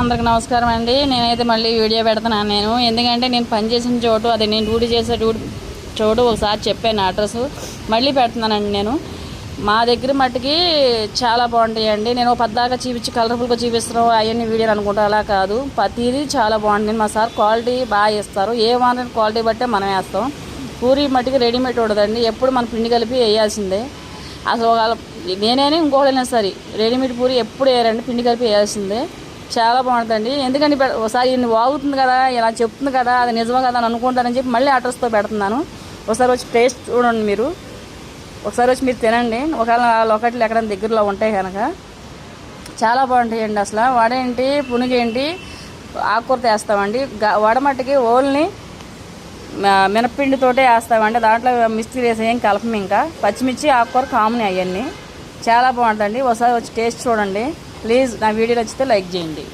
అందరికి నమస్కారం అండి. నేనైతే మళ్ళీ వీడియో పెడుతున్నాను నేను. ఎందుకంటే నేను పని చేసిన చోటు అది నేను డ్యూటీ చేసే డ్యూటీ చోటు ఒకసారి చెప్పాను అడ్రస్. మళ్ళీ పెడుతున్నానండి నేను. మా దగ్గర మట్టుకి చాలా బాగుంటాయండి. నేను ఒక పద్దాకా చూపించి కలర్ఫుల్గా చూపిస్తున్నాం అవన్నీ వీడియోలు అనుకుంటా అలా కాదు. ప్రతిదీ చాలా బాగుంటుంది మా సార్ క్వాలిటీ బాగా ఇస్తారు ఏ వారం క్వాలిటీ బట్టే మనం వేస్తాం. పూరి మట్టుకి రెడీమేడ్ ఉండదండి. ఎప్పుడు మన పిండి కలిపి వేయాల్సిందే. అసలు ఒకవేళ నేనైనా ఇంకోటైనా సరే రెడీమేడ్ పూరి ఎప్పుడు వేయరండి. పిండి కలిపి వేయాల్సిందే. చాలా బాగుంటుందండి. ఎందుకంటే ఒకసారి ఇన్ని వాగుతుంది కదా ఇలా చెప్తుంది కదా అది నిజమే కదా అని అనుకుంటారని చెప్పి మళ్ళీ అడ్రస్తో పెడుతున్నాను. ఒకసారి వచ్చి టేస్ట్ చూడండి మీరు. ఒకసారి వచ్చి మీరు తినండి. ఒకవేళ లోకట్లు ఎక్కడైనా దగ్గరలో ఉంటాయి కనుక చాలా బాగుంటాయండి అసలు. వడేంటి పునుగేంటి ఆకుకూరతో వేస్తామండి గ- ఓల్ని మినప్పిండితోటే వేస్తామండి. దాంట్లో మిస్త్రీ వేసి ఏం కలపం ఇంకా. పచ్చిమిర్చి ఆకుకూర కామన్ అవన్నీ. చాలా బాగుంటుంది ఒకసారి వచ్చి టేస్ట్ చూడండి. ప్లీజ్ నా వీడియో నచ్చితే లైక్ చేయండి.